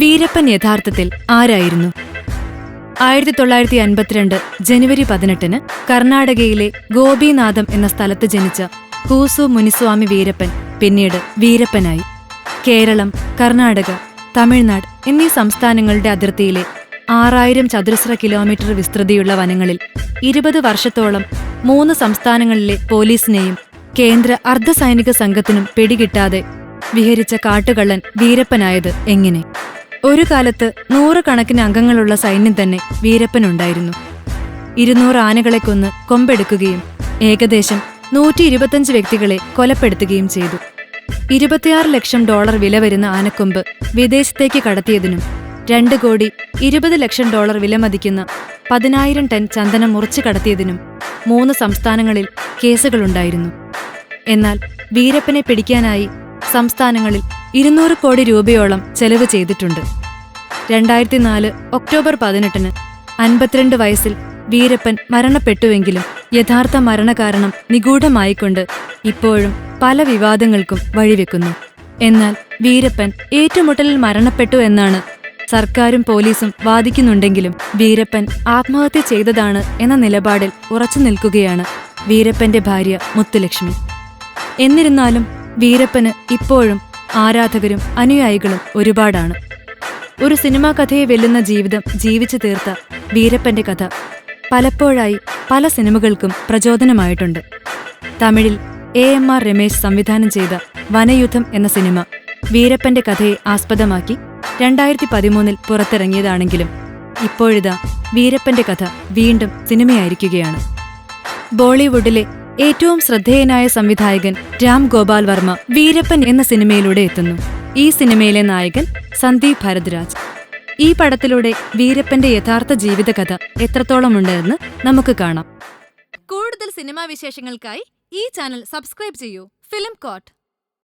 വീരപ്പൻ യഥാർത്ഥത്തിൽ ആരായിരുന്നു? ആയിരത്തി തൊള്ളായിരത്തി അൻപത്തിരണ്ട് ജനുവരി പതിനെട്ടിന് കർണാടകയിലെ ഗോപിനാഥം എന്ന സ്ഥലത്ത് ജനിച്ച കൂസു മുനിസ്വാമി വീരപ്പൻ പിന്നീട് വീരപ്പനായി. കേരളം കർണാടക തമിഴ്നാട് എന്നീ സംസ്ഥാനങ്ങളുടെ അതിർത്തിയിലെ ആറായിരം ചതുരശ്ര കിലോമീറ്റർ വിസ്തൃതിയുള്ള വനങ്ങളിൽ ഇരുപത് വർഷത്തോളം മൂന്ന് സംസ്ഥാനങ്ങളിലെ പോലീസിനെയും കേന്ദ്ര അർദ്ധസൈനിക സംഘത്തിനും പിടികിട്ടാതെ വിഹരിച്ച കാട്ടുകള്ളൻ വീരപ്പനായത് എങ്ങനെ? ഒരു കാലത്ത് നൂറുകണക്കിന് അംഗങ്ങളുള്ള സൈന്യം തന്നെ വീരപ്പനുണ്ടായിരുന്നു. ഇരുന്നൂറ് ആനകളെ കൊന്ന് കൊമ്പെടുക്കുകയും ഏകദേശം നൂറ്റി ഇരുപത്തഞ്ച് വ്യക്തികളെ കൊലപ്പെടുത്തുകയും ചെയ്തു. ഇരുപത്തിയാറ് ലക്ഷം ഡോളർ വില വരുന്ന ആനക്കൊമ്പ് വിദേശത്തേക്ക് കടത്തിയതിനും രണ്ട് കോടി ഇരുപത് ലക്ഷം ഡോളർ വില മതിക്കുന്ന പതിനായിരം ടൺ ചന്ദനം മുറിച്ചു കടത്തിയതിനും മൂന്ന് സംസ്ഥാനങ്ങളിൽ കേസുകളുണ്ടായിരുന്നു. എന്നാൽ വീരപ്പനെ പിടിക്കാനായി സംസ്ഥാനങ്ങളിൽ ഇരുന്നൂറ് കോടി രൂപയോളം ചെലവ് ചെയ്തിട്ടുണ്ട്. രണ്ടായിരത്തി നാല് ഒക്ടോബർ പതിനെട്ടിന് അൻപത്തിരണ്ട് വയസ്സിൽ വീരപ്പൻ മരണപ്പെട്ടുവെങ്കിലും യഥാർത്ഥ മരണകാരണം നിഗൂഢമായിക്കൊണ്ട് ഇപ്പോഴും പല വിവാദങ്ങൾക്കും വഴിവെക്കുന്നു. എന്നാൽ വീരപ്പൻ ഏറ്റുമുട്ടലിൽ മരണപ്പെട്ടു എന്നാണ് സർക്കാരും പോലീസും വാദിക്കുന്നുണ്ടെങ്കിലും വീരപ്പൻ ആത്മഹത്യ ചെയ്തതാണ് എന്ന നിലപാടിൽ ഉറച്ചു നിൽക്കുകയാണ് വീരപ്പന്റെ ഭാര്യ മുത്തുലക്ഷ്മി. എന്നിരുന്നാലും വീരപ്പന് ഇപ്പോഴും ആരാധകരും അനുയായികളും ഒരുപാടാണ്. ഒരു സിനിമാ കഥയെ വെല്ലുന്ന ജീവിതം ജീവിച്ചു തീർത്ത വീരപ്പന്റെ കഥ പലപ്പോഴായി പല സിനിമകൾക്കും പ്രചോദനമായിട്ടുണ്ട്. തമിഴിൽ എ എം ആർ രമേശ് സംവിധാനം ചെയ്ത വനയുദ്ധം എന്ന സിനിമ വീരപ്പന്റെ കഥയെ ആസ്പദമാക്കി രണ്ടായിരത്തി പതിമൂന്നിൽ പുറത്തിറങ്ങിയതാണെങ്കിലും ഇപ്പോഴിതാ വീരപ്പന്റെ കഥ വീണ്ടും സിനിമയായിരിക്കുകയാണ്. ബോളിവുഡിലെ ഏറ്റവും ശ്രദ്ധേയനായ സംവിധായകൻ രാം ഗോപാൽ വർമ്മ വീരപ്പൻ എന്ന സിനിമയിലൂടെ എത്തുന്നു. ഈ സിനിമയിലെ നായകൻ സന്ദീപ് ഭരദ്രാജ് ഈ പടത്തിലൂടെ വീരപ്പന്റെ യഥാർത്ഥ ജീവിതകഥ എത്രത്തോളമുണ്ട് എന്ന് നമുക്ക് കാണാം. കൂടുതൽ സിനിമാ വിശേഷങ്ങൾക്കായി ഈ ചാനൽ സബ്സ്ക്രൈബ് ചെയ്യൂ. Film court.